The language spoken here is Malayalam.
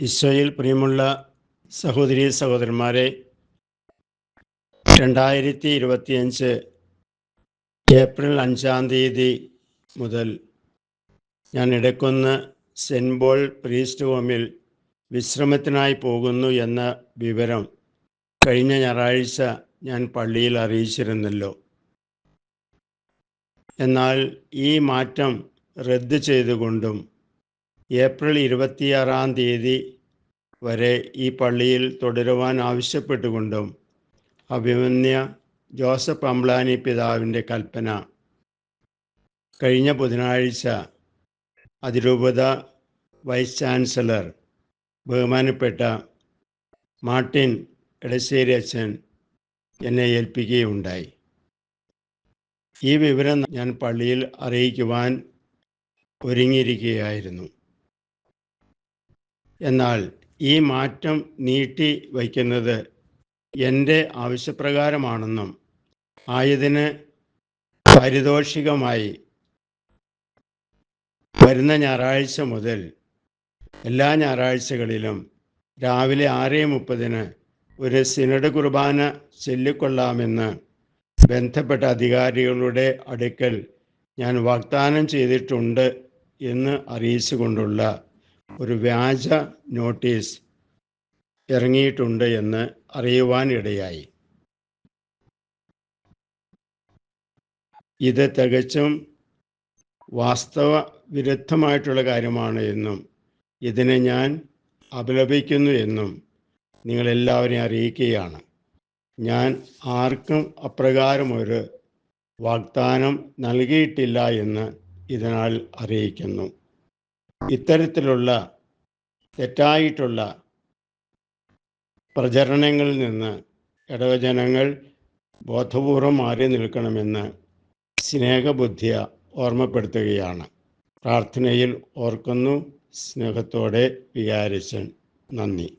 ഈശോയിൽ പ്രിയമുള്ള സഹോദരി സഹോദരന്മാരെ രണ്ടായിരത്തി ഇരുപത്തിയഞ്ച് ഏപ്രിൽ അഞ്ചാം തീയതി മുതൽ ഞാൻ ഇടയ്ക്കൊന്ന് സെന്റ് പോൾ പ്രീസ്റ്റ് ഹോമിൽ വിശ്രമത്തിനായി പോകുന്നു എന്ന വിവരം കഴിഞ്ഞ ഞായറാഴ്ച ഞാൻ പള്ളിയിൽ അറിയിച്ചിരുന്നല്ലോ. എന്നാൽ ഈ മാറ്റം റദ്ദ് ചെയ്തുകൊണ്ടും ഏപ്രിൽ ഇരുപത്തിയാറാം തീയതി വരെ ഈ പള്ളിയിൽ തുടരുവാൻ ആവശ്യപ്പെട്ടുകൊണ്ടും അഭിമന്യ ജോസഫ് അംബ്ലാനി പിതാവിന്റെ കൽപ്പന കഴിഞ്ഞ ബുധനാഴ്ച അതിരൂപത വൈസ് ചാൻസലർ ബഹുമാനപ്പെട്ട മാർട്ടിൻ എടശ്ശേരി അച്ഛൻ എന്നെ ഏൽപ്പിക്കുകയുണ്ടായി. ഈ വിവരം ഞാൻ പള്ളിയിൽ അറിയിക്കുവാൻ ഒരുങ്ങിയിരിക്കുകയായിരുന്നു. എന്നാൽ ഈ മാറ്റം നീട്ടി വയ്ക്കുന്നത് എന്റെ ആവശ്യപ്രകാരമാണെന്നും ആയതിന് പാരിതോഷികമായി വരുന്ന ഞായറാഴ്ച മുതൽ എല്ലാ ഞായറാഴ്ചകളിലും രാവിലെ ആറ് മുപ്പതിന് ഒരു സിനഡ് കുർബാന ചൊല്ലിക്കൊള്ളാമെന്ന് ബന്ധപ്പെട്ട അധികാരികളുടെ അടുക്കൽ ഞാൻ വാഗ്ദാനം ചെയ്തിട്ടുണ്ട് എന്ന് അറിയിച്ചുകൊണ്ടുള്ള ഒരു വ്യാജ നോട്ടീസ് ഇറങ്ങിയിട്ടുണ്ട് എന്ന് അറിയുവാനിടയായി. ഇത് തികച്ചും വാസ്തവ വിരുദ്ധമായിട്ടുള്ള കാര്യമാണ് എന്നും ഇതിനെ ഞാൻ അപലപിക്കുന്നു എന്നും നിങ്ങളെല്ലാവരെയും അറിയിക്കുകയാണ്. ഞാൻ ആർക്കും അപ്രകാരം ഒരു വാഗ്ദാനം നൽകിയിട്ടില്ല എന്ന് ഇതിനാൽ അറിയിക്കുന്നു. ഇത്തരത്തിലുള്ള തെറ്റായിട്ടുള്ള പ്രചരണങ്ങളിൽ നിന്ന് ഇടവജനങ്ങൾ ബോധപൂർവം മാറി നിൽക്കണമെന്ന് സ്നേഹബുദ്ധിയ ഓർമ്മപ്പെടുത്തുകയാണ്. പ്രാർത്ഥനയിൽ ഓർക്കുന്നു. സ്നേഹത്തോടെ വികാരിച്ചൻ. നന്ദി.